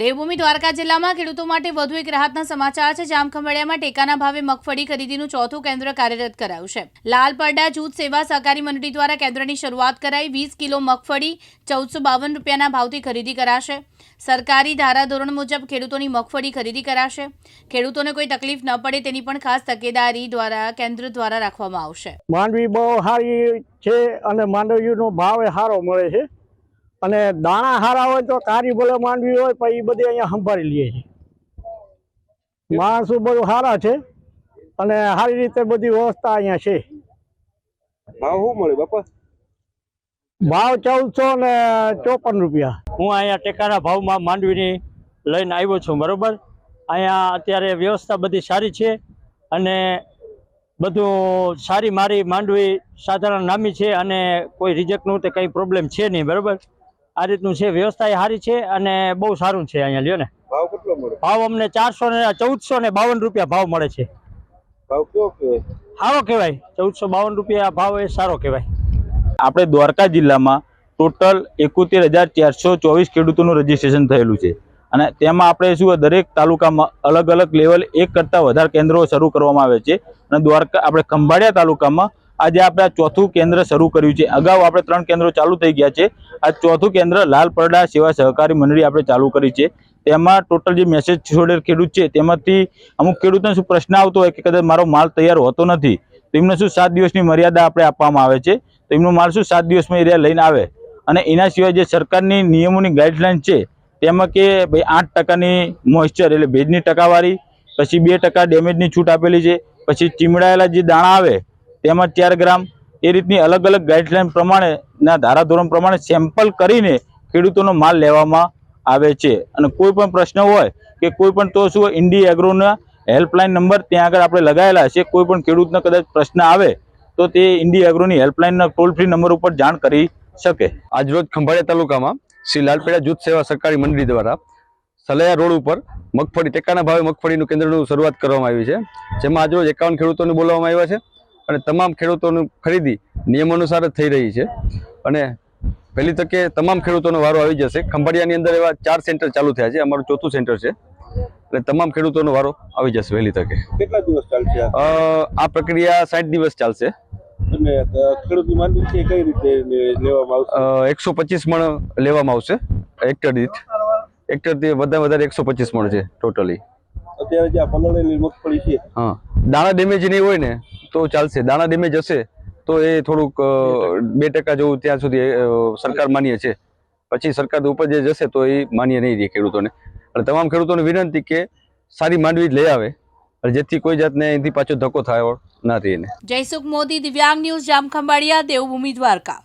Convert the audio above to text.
દેવભૂમિ દ્વારકા જિલ્લામાં ખેડૂતો માટે વધુ એક રાહતના સમાચાર છે. જામખંભાળિયામાં ટેકાના ભાવે મગફળી ખરીદીનું ચોથું કેન્દ્ર કાર્યરત કરાયું છે. લાલ પરડા જૂથ સેવા સહકારી મંડળી દ્વારા કેન્દ્રની શરૂઆત કરાઈ. વીસ કિલો મગફળી ચૌદસો બાવન રૂપિયાના ભાવથી ખરીદી કરાશે. સરકારી ધારાધોરણ મુજબ ખેડૂતોની મગફળી ખરીદી કરાશે. ખેડૂતોને કોઈ તકલીફ ન પડે તેની પણ ખાસ તકેદારી દ્વારા કેન્દ્ર દ્વારા રાખવામાં આવશે. માંડવી બહુ સારી છે અને માંડવીનો ભાવ સારો મળે છે. અને દાણા સારા હોય તો કારી ભલે માંડવી હોય પણ એ બધી અહીંયા સંભાળી લઈએ છે. માણસો બધું સારા છે અને સારી રીતે બધી વ્યવસ્થા અહીંયા છે. ભાવ શું મળે બાપા? ભાવ ચૌદસો ને ચોપન રૂપિયા. હું અહીંયા ટેકાના ભાવમાં માંડવીની લઈને આવ્યો છું બરોબર? અહીંયા અત્યારે વ્યવસ્થા બધી સારી છે અને બધું સારી મારી માંડવી સાધારણ નામી છે અને કોઈ રિજેક્ટનું તે કંઈ પ્રોબ્લેમ છે નહીં બરોબર? આ રીતનું છે વ્યવસ્થા એ સારી છે અને બહુ સારું છે અહીંયા લ્યો ને. ભાવ કેટલો મળે? ભાવ અમને ચારસો ને ચૌદસો ને બાવન રૂપિયા ભાવ મળે છે. ભાવ કેવો કહેવાય? સારો કહેવાય. ચૌદસો બાવન રૂપિયા ભાવ એ સારો કહેવાય. આપણે દ્વારકા જિલ્લામાં ટોટલ એકોતેર હજાર ચારસો ચોવીસ ખેડૂતોનું રજીસ્ટ્રેશન થયેલું છે. અને તેમાં આપણે શું દરેક તાલુકામાં અલગ અલગ લેવલ એક કરતાં વધારે કેન્દ્રો શરૂ કરવામાં આવે છે. અને દ્વારકા આપણે ખંભાળિયા તાલુકામાં આજે આપણે આ ચોથું કેન્દ્ર શરૂ કર્યું છે. અગાઉ આપણે ત્રણ કેન્દ્રો ચાલુ થઈ ગયા છે. આ ચોથું કેન્દ્ર લાલ પરડા સેવા સહકારી મંડળી આપણે ચાલુ કરી છે. તેમાં ટોટલ જે મેસેજ છોડેલ ખેડૂત છે, તેમાંથી અમુક ખેડૂતોને શું પ્રશ્ન આવતો હોય કે કદાચ મારો માલ તૈયાર હોતો નથી, તો એમને શું સાત દિવસની મર્યાદા આપણે આપવામાં આવે છે? તો એમનો માલ શું સાત દિવસમાં એરિયા લઈને આવે? અને એના સિવાય જે સરકારની નિયમોની ગાઈડલાઇન છે, તેમાં કે ભાઈ આઠ ટકાની મોઇશ્ચર એટલે ભેજની ટકાવારી, પછી બે ટકા ડેમેજની છૂટ આપેલી છે, પછી ચીમડાયેલા જે દાણા આવે તેમાં ચાર ગ્રામ એ રીતની અલગ અલગ ગાઈડલાઇન પ્રમાણેના ધારાધોરણ પ્રમાણે સેમ્પલ કરીને ખેડૂતોનો માલ લેવામાં આવે છે. અને કોઈ પણ પ્રશ્ન હોય કે કોઈ પણ તો શું ઇન્ડી એગ્રોના હેલ્પલાઇન નંબર ત્યાં આગળ આપણે લગાવેલા છે. કોઈ પણ ખેડૂતને કદાચ પ્રશ્ન આવે તો તે ઇન્ડી એગ્રોની હેલ્પલાઇનના ટોલ ફ્રી નંબર ઉપર જાણ કરી શકે. આજરોજ ખંભાળિયા તાલુકામાં શ્રી લાલપેડા જૂથ સેવા સરકારી મંડળી દ્વારા સલૈયા રોડ ઉપર મગફળી, ટેકાના ભાવે મગફળીનું કેન્દ્રનું શરૂઆત કરવામાં આવી છે. જેમાં આજરોજ એકાવન ખેડૂતોને બોલાવવામાં આવ્યા છે. અને તમામ ખેડૂતોની ખરીદી નિયમ અનુસાર જ થઈ રહી છે. અને પહેલી તકે તમામ ખેડૂતોનો વારો આવી જશે. ખંભાળિયાની અંદર એવા ચાર સેન્ટર ચાલુ થયા છે. અમારું ચોથું સેન્ટર છે. એટલે તમામ ખેડૂતોનો વારો આવી જશે વહેલી તકે. કેટલા દિવસ ચાલશે આ? પ્રક્રિયા સાઠ દિવસ ચાલશે. અને એકસો પચીસ મણ લેવામાં આવશે. હેક્ટર દીઠ. હેક્ટર વધારે વધારે એકસો પચીસ મણ છે ટોટલી. અત્યારે જે આ પલળેલી મગફળી છે હા. દાણા ડેમેજ નહીં હોય ને, તો ચાલશે. દાણા ડેમેજ હશે, તો એ થોડુંક બે ટકા જેવું ત્યાં સુધી સરકાર માન્ય છે. પછી સરકાર ઉપર જે જશે, તો એ માન્ય નહીં રહે ખેડૂતોને. અને તમામ ખેડૂતોને વિનંતી કે સારી માંડવી જ લઈ આવે. જેથી કોઈ જાતને અહીંથી પાછો ધક્કો થાય ના રહીને જયસુખ મોદી, દિવ્યાંગ ન્યૂઝ, જામખંભાળિયા, દેવભૂમિ દ્વારકા.